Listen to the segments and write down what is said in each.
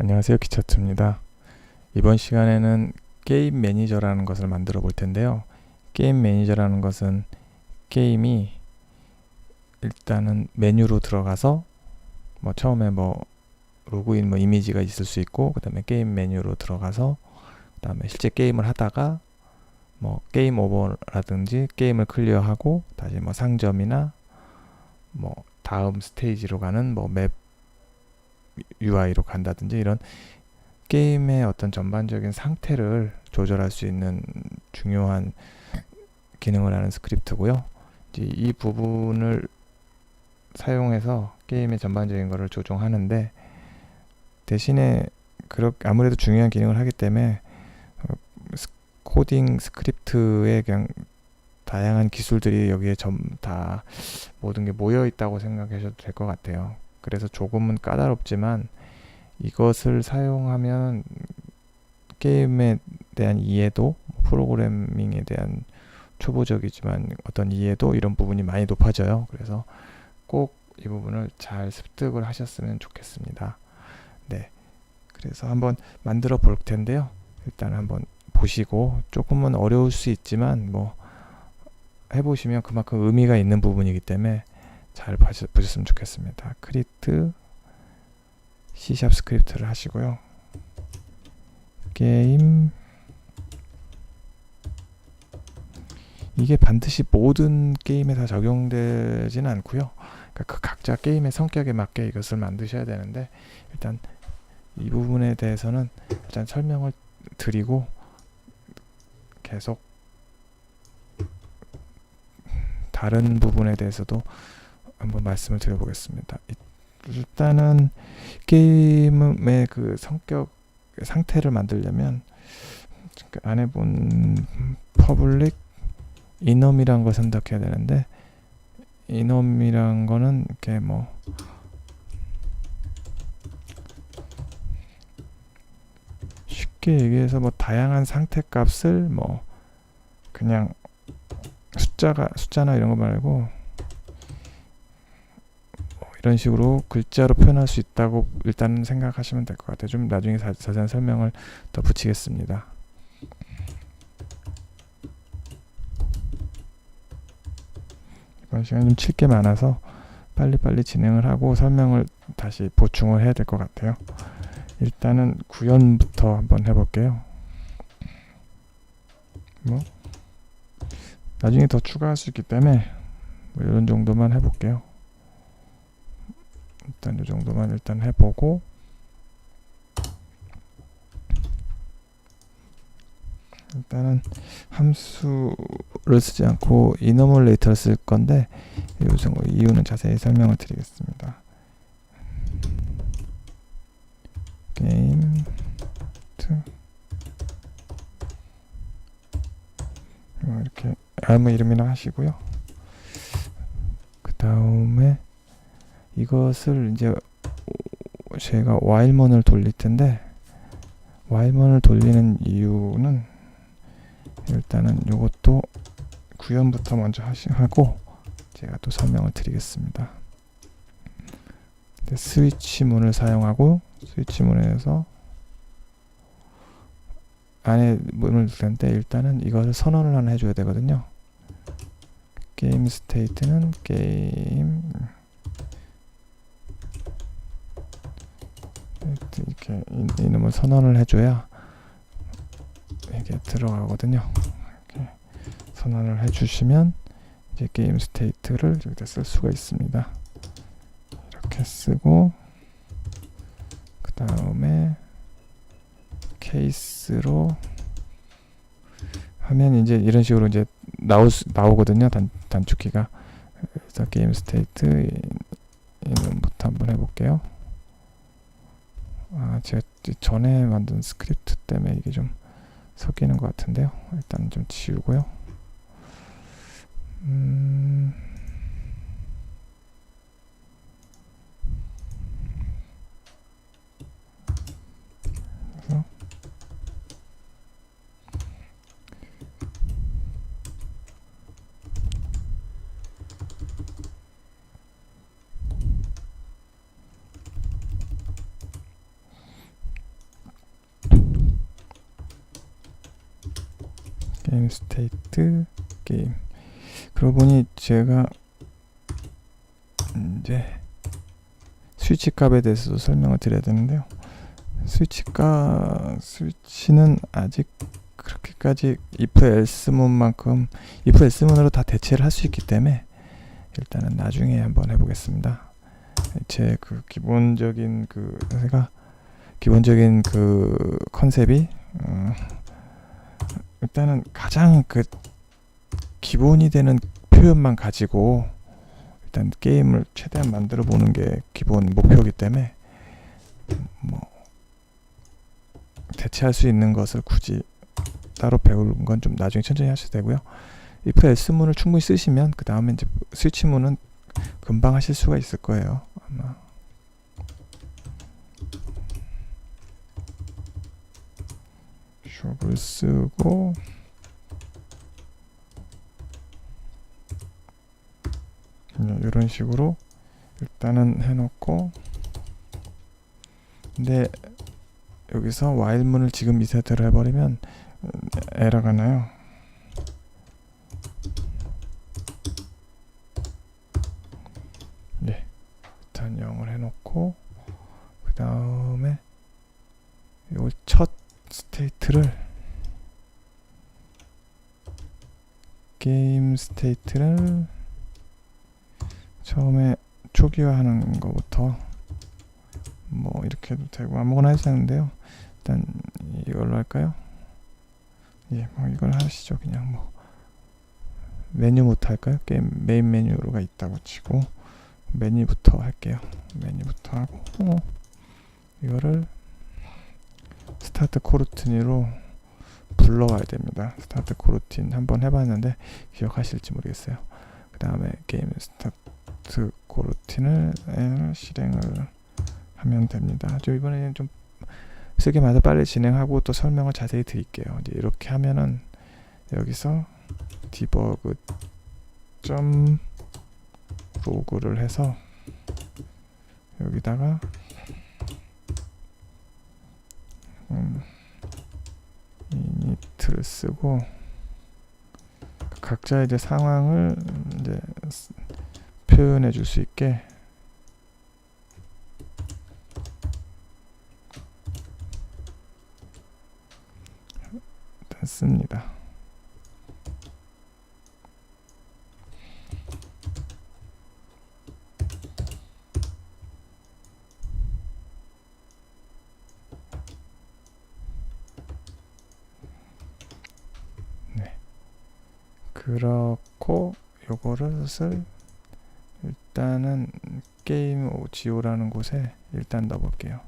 안녕하세요 기차트입니다. 이번 시간에는 게임 매니저라는 것을 만들어 볼 텐데요. 게임 매니저라는 것은 게임이 일단은 메뉴로 들어가서 뭐 처음에 뭐 로그인 뭐 이미지가 있을 수 있고 그 다음에 게임 메뉴로 들어가서 그 다음에 실제 게임을 하다가 뭐 게임 오버라든지 게임을 클리어하고 다시 뭐 상점이나 뭐 다음 스테이지로 가는 뭐 맵 UI로 간다든지 이런 게임의 어떤 전반적인 상태를 조절할 수 있는 중요한 기능을 하는 스크립트고요. 이제 이 부분을 사용해서 게임의 전반적인 것을 조종하는데 대신에 그렇 아무래도 중요한 기능을 하기 때문에 어, 스- 코딩 스크립트의 그냥 다양한 기술들이 여기에 점 다 모든 게 모여 있다고 생각하셔도 될 것 같아요. 그래서 조금은 까다롭지만 이것을 사용하면 게임에 대한 이해도 프로그래밍에 대한 초보적이지만 어떤 이해도 이런 부분이 많이 높아져요. 그래서 꼭 이 부분을 잘 습득을 하셨으면 좋겠습니다. 네. 그래서 한번 만들어 볼 텐데요. 일단 한번 보시고 조금은 어려울 수 있지만 뭐 해보시면 그만큼 의미가 있는 부분이기 때문에 잘 보셨으면 좋겠습니다. 크리트 C샵 스크립트를 하시고요. 게임 이게 반드시 모든 게임에 다 적용되지는 않고요. 그러니까 그 각자 게임의 성격에 맞게 이것을 만드셔야 되는데 일단 이 부분에 대해서는 일단 설명을 드리고 계속 다른 부분에 대해서도 한번 말씀을 드려보겠습니다. 이- 일단은 게임의 그 성격 상태를 만들려면 그 안에 본 퍼블릭 이놈이란 걸 선택해야 되는데 이놈이란 거는 이렇게 뭐 쉽게 얘기해서 뭐 다양한 상태 값을 뭐 그냥 숫자가 숫자나 이런 거 말고 뭐 이런 식으로 글자로 표현할 수 있다고 일단 생각하시면 될 것 같아요. 좀 나중에 자, 자세한 설명을 더 붙이겠습니다. 이번 시간 좀 칠 게 많아서 빨리빨리 진행을 하고 설명을 다시 보충을 해야 될 것 같아요. 일단은 구현부터 한번 해볼게요. 뭐 나중에 더 추가할 수 있기 때문에 뭐 이런 정도만 해볼게요. 일단 이 정도만 일단 해보고 일단은 함수를 쓰지 않고 이너멀레이터를 쓸 건데 요즘 이유는 자세히 설명을 드리겠습니다. 게임 트 어, 이렇게 아무 이름이나 하시고요. 그 다음에 이것을 이제 제가 while문을 돌릴 텐데 while문을 돌리는 이유는 일단은 이것도 구현부터 먼저 하시, 하고 제가 또 설명을 드리겠습니다. 네, 스위치 문을 사용하고 스위치 문에서 안에 문을 두는데 일단은 이것을 선언을 하나 해줘야 되거든요. 게임 스테이트는 게임 이렇게 이- 이놈을 선언을 해줘야 이게 들어가거든요. 이렇게 선언을 해주시면 이제 게임 스테이트를 여기다 쓸 수가 있습니다. 이렇게 쓰고 그 다음에 케이스로 하면 이제 이런 식으로 이제 수, 나오거든요. 단, 단축키가 그래서 게임 스테이트 이- 이놈부터 한번 해볼게요. 아 제가 이- 전에 만든 스크립트 때문에 이게 좀 섞이는 것 같은데요. 일단 좀 지우고요. 음, 게임 스테이트 게임 그러고 보니 제가 이제 스위치 값에 대해서도 설명을 드려야 되는데요. 스위치 값 스위치는 아직 그렇게까지 if else문만큼 if else문으로 다 대체를 할 수 있기 때문에 일단은 나중에 한번 해보겠습니다. 제 그 기본적인 그 제가 기본적인 그 컨셉이 어, 일단은 가장 그 기본이 되는 표현만 가지고 일단 게임을 최대한 만들어 보는 게 기본 목표이기 때문에 뭐 대체할 수 있는 것을 굳이 따로 배우는 건 좀 나중에 천천히 하셔도 되고요. if else문을 충분히 쓰시면 그 다음에 이제 스위치 문은 금방 하실 수가 있을 거예요. 아마 숍을 쓰고. 이런 식으로 일단은 해놓고. 근데 여기서 while문을 지금 이 상태로 해버리면 음, 에러가 나요. 네, 일단 0을 해놓고 그 다음에 요 첫 스테이트를 스테이트를 처음에 초기화하는 것부터 뭐 이렇게 해도 되고 아무거나 해도 되는데요. 일단 이걸로 할까요? 예, 뭐 이걸 하시죠. 그냥 뭐 메뉴부터 할까요? 게임 메인 메뉴가 있다고 치고 메뉴부터 할게요. 메뉴부터 하고 어, 이거를 스타트 코르티니로 불러와야 됩니다. 스타트 코르틴 한번 해봤는데 기억하실지 모르겠어요. 그 다음에 게임 스타트 코르틴을 실행을 하면 됩니다. 저 이번에는 좀 쓰기 맞아 빨리 진행하고 또 설명을 자세히 드릴게요. 이제 이렇게 하면은 여기서 디버그 점 로그를 해서 여기다가 이니트를 쓰고 각자 이제 상황을 이제 표현해 줄 수 있게 씁니다. 그렇고 요거를 일단은 게임 지오라는 곳에 일단 넣어볼게요.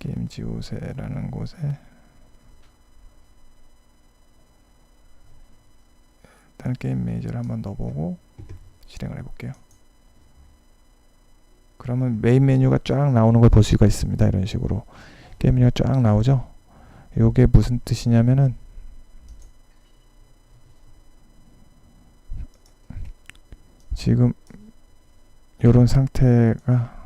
게임 지오세라는 곳에 일단 게임 매니저를 한번 넣어보고 실행을 해볼게요. 그러면 메인 메뉴가 쫙 나오는 걸 볼 수가 있습니다. 이런 식으로 게임 메뉴가 쫙 나오죠. 이게 무슨 뜻이냐면은 지금 이런 상태가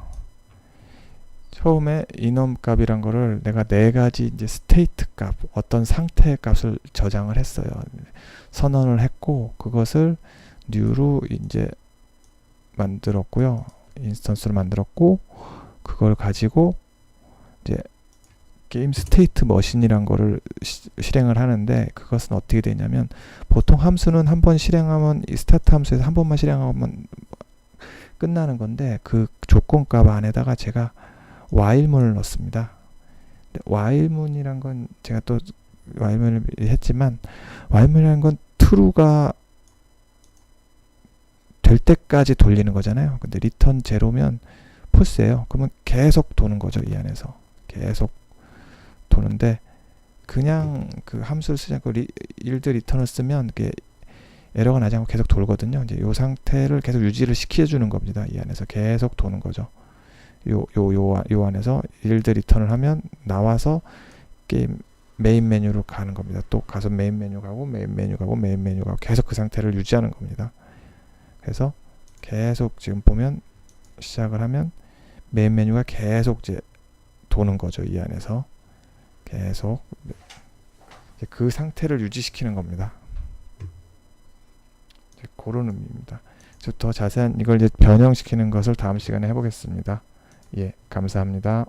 처음에 이넘 값이란 거를 내가 네 가지 이제 스테이트 값, 어떤 상태 값을 저장을 했어요. 선언을 했고 그것을 뉴로 이제 만들었고요. 인스턴스를 만들었고 그걸 가지고 이제 게임 스테이트 머신이란 거를 시, 실행을 하는데 그것은 어떻게 되냐면 보통 함수는 한 번 실행하면 이 스타트 함수에서 한 번만 실행하면 끝나는 건데 그 조건값 안에다가 제가 while문을 넣습니다. while문이란 건 제가 또 while문을 했지만 while문이라는 건 true가 될 때까지 돌리는 거잖아요. 근데 return 제로면 false예요. 그러면 계속 도는 거죠. 이 안에서 계속 도는데 그냥 그 함수를 쓰지 않고 리, 일드 리턴을 쓰면 이게 에러가 나지 않고 계속 돌거든요. 이제 이 상태를 계속 유지를 시켜주는 겁니다. 이 안에서 계속 도는 거죠. 요, 요, 요, 요 안에서 일드 리턴을 하면 나와서 게임 메인 메뉴로 가는 겁니다. 또 가서 메인 메뉴 가고 메인 메뉴 가고 메인 메뉴 가고 계속 그 상태를 유지하는 겁니다. 그래서 계속 지금 보면 시작을 하면 메인 메뉴가 계속 이제 도는 거죠. 이 안에서 계속 그 상태를 유지시키는 겁니다. 그런 의미입니다. 더 자세한 이걸 변형시키는 것을 다음 시간에 해보겠습니다. 예, 감사합니다.